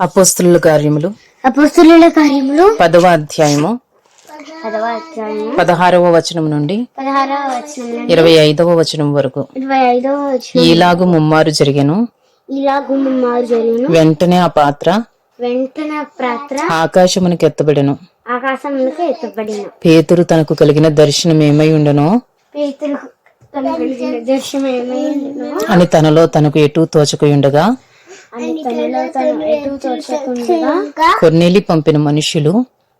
అపోస్తుల కార్యములు. అపోస్తుల కార్యములు. పదవ అధ్యాయము. పదవ అధ్యాయము. పదహారవ వచనం నుండి పదహారవ వచనం నుండి ఇరవై ఐదవ వచనం వరకు. ఇరవై ఐదవ వచనం ఈలాగు ముమ్మారు జరిగెను. జరిగిన. వెంటనే ఆ పాత్ర వెంటనే ప్రాత్ర ఆకాశమునికి ఎత్తబడెను. ఆకాశములకు ఎత్తబడిన. పేతురు తనకు కలిగిన దర్శనం ఏమై ఉండనో? పేతురు అని తనలో తనకు ఎటు తోచకయుండగా కొన్నేలి పంపిన మనుషులు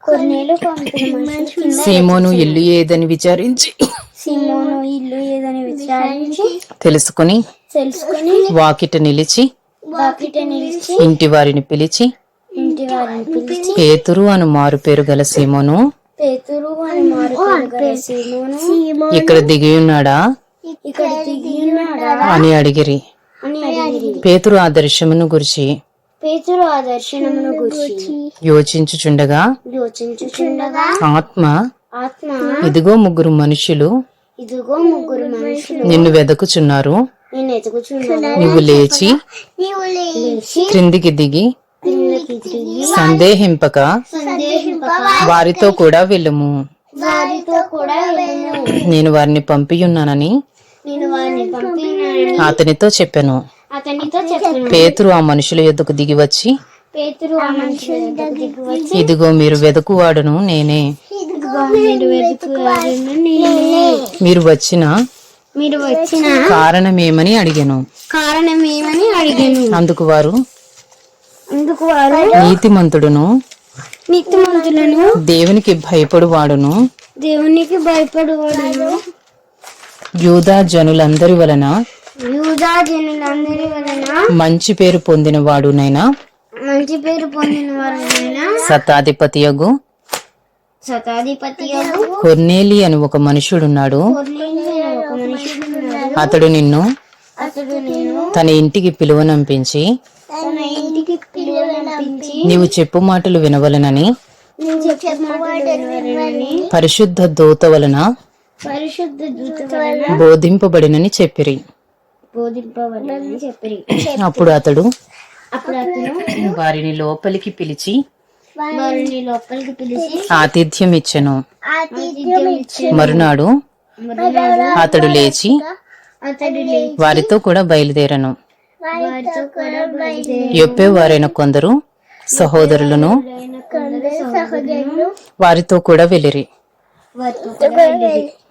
కొన్నేళ్ళు పంపిన మనుషులు సీమోను ఇల్లు ఏదని విచారించి సిమోను ఇల్లు ఏదని విచారించి తెలుసుకుని తెలుసుకుని వాకిట నిలిచి వాకిట నిలిచి ఇంటి వారిని పిలిచి ఇంటి వారిని పిలిచి పేతురు అను మారు పేరు గల సీమోను పేతురు అని మారు సీమోను ఇక్కడ దిగియున్నాడా ఇక్కడ దిగి ఉన్నాడా అని అడిగిరి. అని అడిగిరి పేతురు ఆ దర్శనమును గురించి పేతురు ఆ దర్శనమును గురించి యోచించుచుండగా యోచించుచుండగా ఆత్మ ఆత్మ ఇదిగో ముగ్గురు మనుషులు ఇదిగో ముగ్గురు మనుషులు నిన్ను వెదకుచున్నారు. నేను ఎదుగుచున్నాను నువ్వు లేచి నీవు లేచి క్రిందికి దిగి సందేహింపక వారితో కూడా వెళ్ళుము. వారితో కూడా వెళ్ళను నేను వారిని పంపియున్నానని నేను వారిని చెప్పాను అతనితో చెప్పాను. పేతురు ఆ మనుషుల యొద్దకు దిగి వచ్చి పేతురు ఆ మనుషుల దగ్గరకు దిగి వచ్చి ఇదిగో మీరు వెదకువాడును నేనే. మీరు వెతుకువారును నేనే. మీరు వచ్చిన మీరు వచ్చిన కారణమేమని అడిగాను. కారణం ఏమని అడిగాను. అందుకు వారు అందుకు వారు నీతిమంతుడును. నిత్యమంతులను దేవునికి భయపడువాడును. దేవునికి భయపడువాడును. యూదా జనులందరి వలన జనులందరి వలన మంచి పేరు పొందినవాడునైనా? మంచి పేరు పొందిన వారైనా శతాధిపతియగు? శతాధిపతి కొర్నేలి అని ఒక మనుషుడున్నాడు ఒక మనుషుడు ఉన్నాడు. అతడు నిన్ను అతడు నేను తన ఇంటికి పిలువనంపించి తన ఇంటికి పిలువనంపించి నీవు చెప్పు మాటలు వినవలనని నేను పరిశుద్ధ దూత వలన పరిశుద్ధ దూత వలన బోధింపబడినని చెప్పిరి. అప్పుడు అతడు అప్పుడు అతను వారిని లోపలికి పిలిచి వారిని లోపలికి పిలిచి ఆతిథ్యం ఇచ్చెను ఆతిథ్యం ఇచ్చి మరునాడు అతడు లేచి అతడు లేచి వారితో కూడా బయలుదేరను. వారితో కూడా బయలుదేరి యొప్పే వారైన కొందరు సహోదరులను వారితో కూడా వెళ్ళిరి.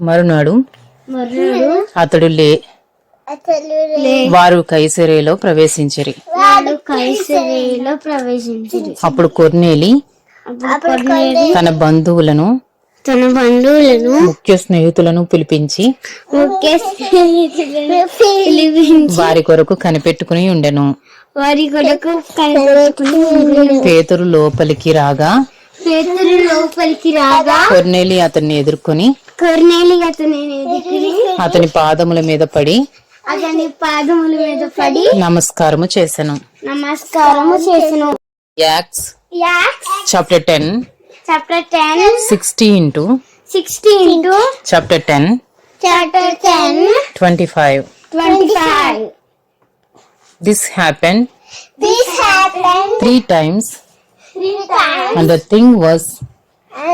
మరునాడు మరునాడు అతడు లే వారు కైసరేలో ప్రవేశించిరి. వారు కైసరేలో ప్రవేశించింది అప్పుడు కొర్నేలి తన బంధువులను తన బంధువులను ముఖ్య స్నేహితులను పిలిపించి ముఖ్య స్నేహితులను వారి కొరకు కనిపెట్టుకుని ఉండెను. వారి కొరకు కనిపెట్టుకుని పేతురు లోపలికి రాగా పేతురు లోపలికి రాగా కొర్నేలి అతన్ని ఎదుర్కొని కొర్నేలి అతని ఎదుర్కొని అతని పాదముల మీద పడి అతని పాదముల మీద పడి నమస్కారము చేశాను నమస్కారము చేసిన. Acts acts chapter ten chapter ten sixty into sixty into chapter ten chapter ten twenty five. Twenty five. This happen this happen three times three times and the thing was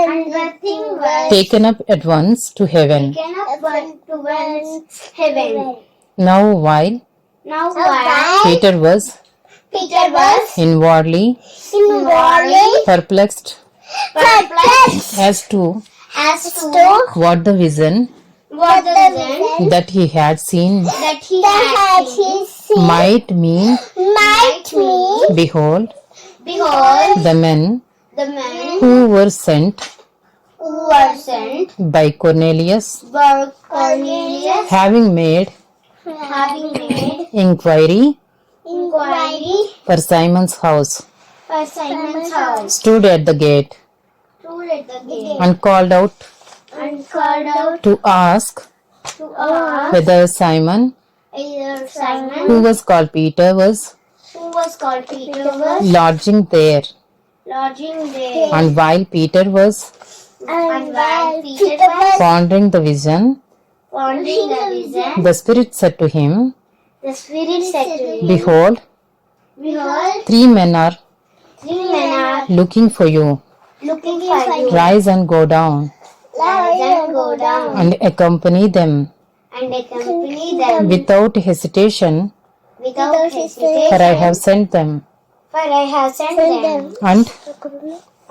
and the thing was taken up at once to heaven taken up towards heaven. Now while now while Peter was Peter was inwardly inwardly perplexed. Perplexed. As to as to what the vision what the vision that he had seen. that he that had seen, seen. Might mean might mean behold behold the men the men who were sent who were sent by Cornelius by Cornelius having made having made inquiry. Inquiry. For Simon's house, for Simon's house, stood at the gate. Stood at the gate, and called out. And called out. To ask to ask. whether Simon, either Simon, who was called Peter, was who was called Peter, was lodging there. lodging there. And while Peter was And while Peter was pondering the vision, pondering the vision, the Spirit said to him, the Spirit said to him, Behold, Behold, three men are Three men are looking for you. looking for you. Rise and go down Rise and go down and accompany them and accompany them without hesitation, without hesitation. for I have sent them. For I have sent them. And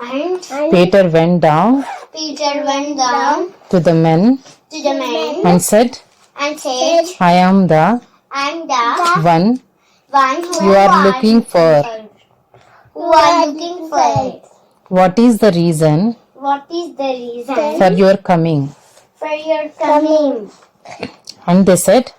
And Peter went down Peter went down to the men to the men and said, and said, I am the I am the one one who you are looking for. Who are looking for? What is the reason What is the reason for your coming? for your coming? And they said,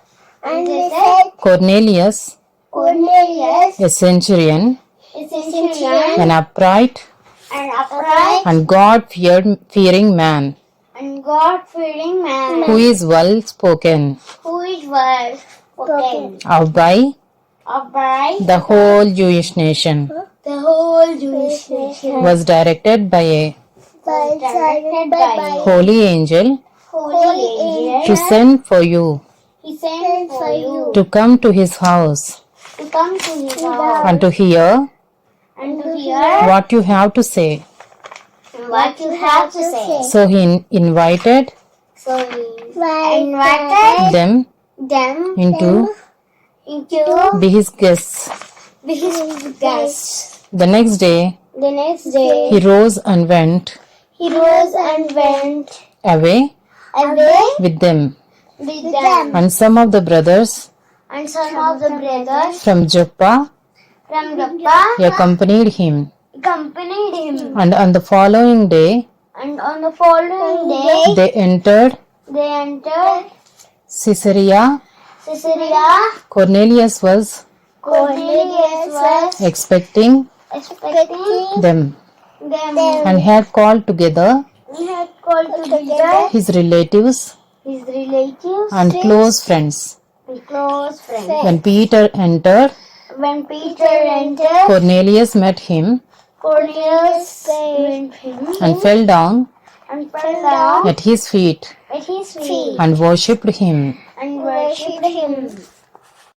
And they said, Cornelius, Cornelius, a centurion, a centurion, an upright an upright and God fearing man, and God-fearing man, who is well spoken who is well spoken, of by upright, the whole Jewish nation, the whole Jewish nation, was directed by a was directed by holy angel holy angel. to send for you. He sent for you. To come to his house. To come to his house. And to hear and to hear what you have to say. What you have to say. So he invited So he invited them them into into be his guests. his guests. The next day The next day, he rose and went he rose and went away away with them. with them. And some of the brothers And some of the brothers from Joppa from Rappa accompanied him. And on the following day And on the following day, they entered they entered Caesarea. Caesarea. Cornelius was Cornelius was expecting expecting them them. and had called together He had called together his relatives his relatives and close friends. and close friends. When Peter entered, When Peter entered, Cornelius met him Cornelius met him and fell down and fell down at his feet at his feet and worshipped him. and worshipped him.